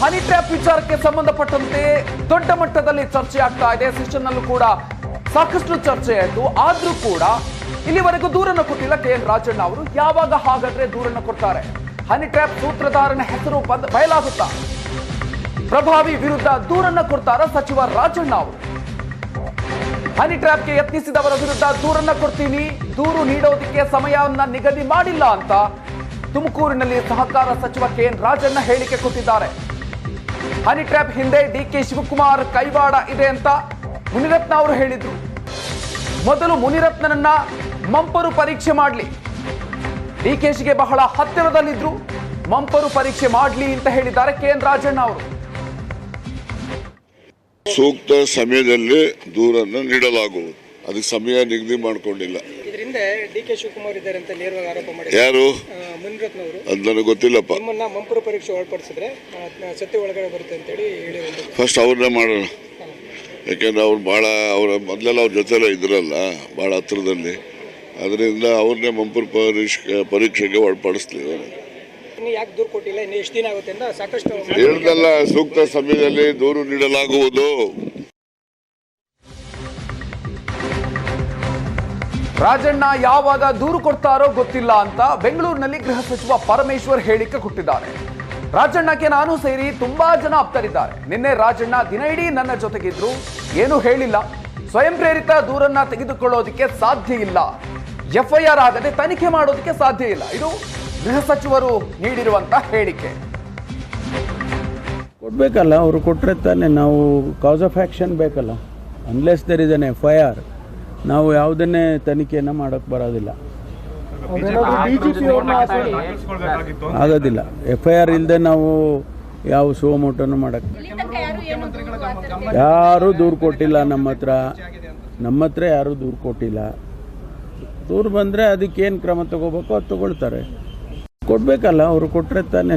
Honey trap ವಿಚಾರಕ್ಕೆ ಸಂಬಂಧಪಟ್ಟಂತೆ ದೊಡ್ಡ ಮಟ್ಟದಲ್ಲಿ ಚರ್ಚೆ ಆಗ್ತಾ ಇದೆ. ಸೆಷನ್ ನಲ್ಲೂ ಕೂಡ ಸಾಕಷ್ಟು ಚರ್ಚೆ ಆಯಿತು. ಆದ್ರೂ ಕೂಡ ಇಲ್ಲಿವರೆಗೂ ದೂರನ್ನು ಕೊಟ್ಟಿಲ್ಲ ಕೆ ಎನ್ ರಾಜಣ್ಣ ಅವರು. ಯಾವಾಗ ಹಾಗಾದ್ರೆ ದೂರನ್ನು ಕೊಡ್ತಾರೆ? ಹನಿ ಟ್ರ್ಯಾಪ್ ಸೂತ್ರಧಾರನ ಹೆಸರು ಬಂದ್ ಬಯಲಾಗುತ್ತಾ? ಪ್ರಭಾವಿ ವಿರುದ್ಧ ದೂರನ್ನು ಕೊಡ್ತಾರ ಸಚಿವ ರಾಜಣ್ಣ ಅವರು? ಹನಿ ಟ್ರ್ಯಾಪ್ಗೆ ಯತ್ನಿಸಿದವರ ವಿರುದ್ಧ ದೂರನ್ನ ಕೊಡ್ತೀನಿ. ದೂರು ನೀಡೋದಕ್ಕೆ ಸಮಯವನ್ನ ನಿಗದಿ ಮಾಡಿಲ್ಲ ಅಂತ ತುಮಕೂರಿನಲ್ಲಿ ಸಹಕಾರ ಸಚಿವ ಕೆ ಎನ್ ರಾಜಣ್ಣ ಹೇಳಿಕೆ ಕೊಟ್ಟಿದ್ದಾರೆ. ಹನಿ ಟ್ರ್ಯಾಪ್ ಹಿಂದೆ ಡಿ ಕೆ ಶಿವಕುಮಾರ್ ಕೈವಾಡ ಇದೆ ಅಂತ ಮುನಿರತ್ನ ಅವರು ಹೇಳಿದ್ರು. ಮೊದಲು ಮುನಿರತ್ನನನ್ನ ಮಂಪರು ಪರೀಕ್ಷೆ ಮಾಡಲಿ. ಡಿ ಕೆ ಶಿಗೆ ಬಹಳ ಹತ್ತಿರದಲ್ಲಿದ್ರು. ಮಂಪರು ಪರೀಕ್ಷೆ ಮಾಡಲಿ ಅಂತ ಹೇಳಿದ್ದಾರೆ ಕೆ. ಎನ್. ರಾಜಣ್ಣ ಅವರು. ಸೂಕ್ತ ಸಮಯದಲ್ಲಿ ದೂರನ್ನು ನೀಡಲಾಗುವುದು. ಅದಕ್ಕೆ ಸಮಯ ನಿಗದಿ ಮಾಡಿಕೊಂಡಿಲ್ಲ. ಇದರಿಂದ ಡಿ ಕೆ ಶಿವಕುಮಾರ್ ಇದ್ದಾರೆ ಅಂತ ನೇರವಾಗಿ ಆರೋಪ ಮಾಡಿ ಯಾರು? ಮುನಿರತ್ನವರು. ಅದು ನನಗೆ ಗೊತ್ತಿಲ್ಲಪ್ಪ. ನಿಮ್ಮನ್ನ ಮಂಪುರ ಪರೀಕ್ಷೆ ಒಳಪಡಿಸಿದ್ರೆ ಸತ್ಯ ಒಳಗಡೆ ಬರುತ್ತೆ ಅಂತೇಳಿ ಹೇಳಿರೋದು ಫಸ್ಟ್ ಅವ್ರನ್ನೇ ಮಾಡೋಣ. ಯಾಕೆಂದ್ರೆ ಅವ್ರು ಭಾಳ ಅವ್ರ ಮೊದಲೆಲ್ಲ ಅವ್ರ ಜೊತೆಲ್ಲ ಇದ್ರಲ್ಲ ಭಾಳ ಹತ್ರದಲ್ಲಿ. ಅದರಿಂದ ಅವ್ರನ್ನೇ ಮಂಪುರ ಪರೀಕ್ಷೆ ಪರೀಕ್ಷೆಗೆ ಒಳಪಡಿಸ್ಲಿ ಇನ್ನು ಯಾಕೆ ದೂರು ಕೊಟ್ಟಿಲ್ಲ? ಇನ್ನು ಎಷ್ಟು ದಿನ ಆಗುತ್ತೆ ಅಂತ ಸಾಕಷ್ಟು ಹೇಳ್ದಲ್ಲ ಸೂಕ್ತ ಸಮಯದಲ್ಲಿ ದೂರು ನೀಡಲಾಗುವುದು. ರಾಜಣ್ಣ ಯಾವಾಗ ದೂರು ಕೊಡ್ತಾರೋ ಗೊತ್ತಿಲ್ಲ ಅಂತ ಬೆಂಗಳೂರಿನಲ್ಲಿ ಗೃಹ ಸಚಿವ ಪರಮೇಶ್ವರ್ ಹೇಳಿಕೆ ಕೊಟ್ಟಿದ್ದಾರೆ. ರಾಜಣ್ಣಕ್ಕೆ ನಾನು ಸೇರಿ ತುಂಬಾ ಜನ ಆಪ್ತರಿದ್ದಾರೆ. ನಿನ್ನೆ ರಾಜಣ್ಣ ದಿನ ಇಡೀ ನನ್ನ ಜೊತೆಗಿದ್ರು. ಏನೂ ಹೇಳಿಲ್ಲ. ಸ್ವಯಂ ಪ್ರೇರಿತ ದೂರನ್ನ ತೆಗೆದುಕೊಳ್ಳೋದಕ್ಕೆ ಸಾಧ್ಯ ಇಲ್ಲ. ಎಫ್ಐಆರ್ ಆಗದೆ ತನಿಖೆ ಮಾಡೋದಕ್ಕೆ ಸಾಧ್ಯ ಇಲ್ಲ. ಇದು ಗೃಹ ಸಚಿವರು ನೀಡಿರುವಂತ ಹೇಳಿಕೆ. ಕೊಡ್ಬೇಕಲ್ಲ, ಅವರು ಕೊಟ್ಟರೆ ತಾನೆ ನಾವು ಕಾಸ್ ಆಫ್ ಆ್ಯಕ್ಷನ್ ಬೇಕಲ್ಲ. Unless there is an F I R ನಾವು ಯಾವುದನ್ನೇ ತನಿಖೆಯನ್ನು ಮಾಡೋಕ್ಕೆ ಬರೋದಿಲ್ಲ. ಆಗೋದಿಲ್ಲ. ಎಫ್ ಐ ಆರ್ ಇಲ್ಲದೆ ನಾವು ಯಾವ ಶಿವಮೊಟ್ಟನ್ನು ಮಾಡೋಕ್ಕೆ ಯಾರೂ ದೂರು ಕೊಟ್ಟಿಲ್ಲ ನಮ್ಮ ಹತ್ರ. ನಮ್ಮ ಹತ್ರ ಯಾರೂ ದೂರು ಕೊಟ್ಟಿಲ್ಲ. ದೂರು ಬಂದರೆ ಅದಕ್ಕೇನು ಕ್ರಮ ತಗೋಬೇಕೋ ಅದು ತಗೊಳ್ತಾರೆ. ಕೊಡಬೇಕಲ್ಲ, ಅವರು ಕೊಟ್ಟರೆ ತಾನೇ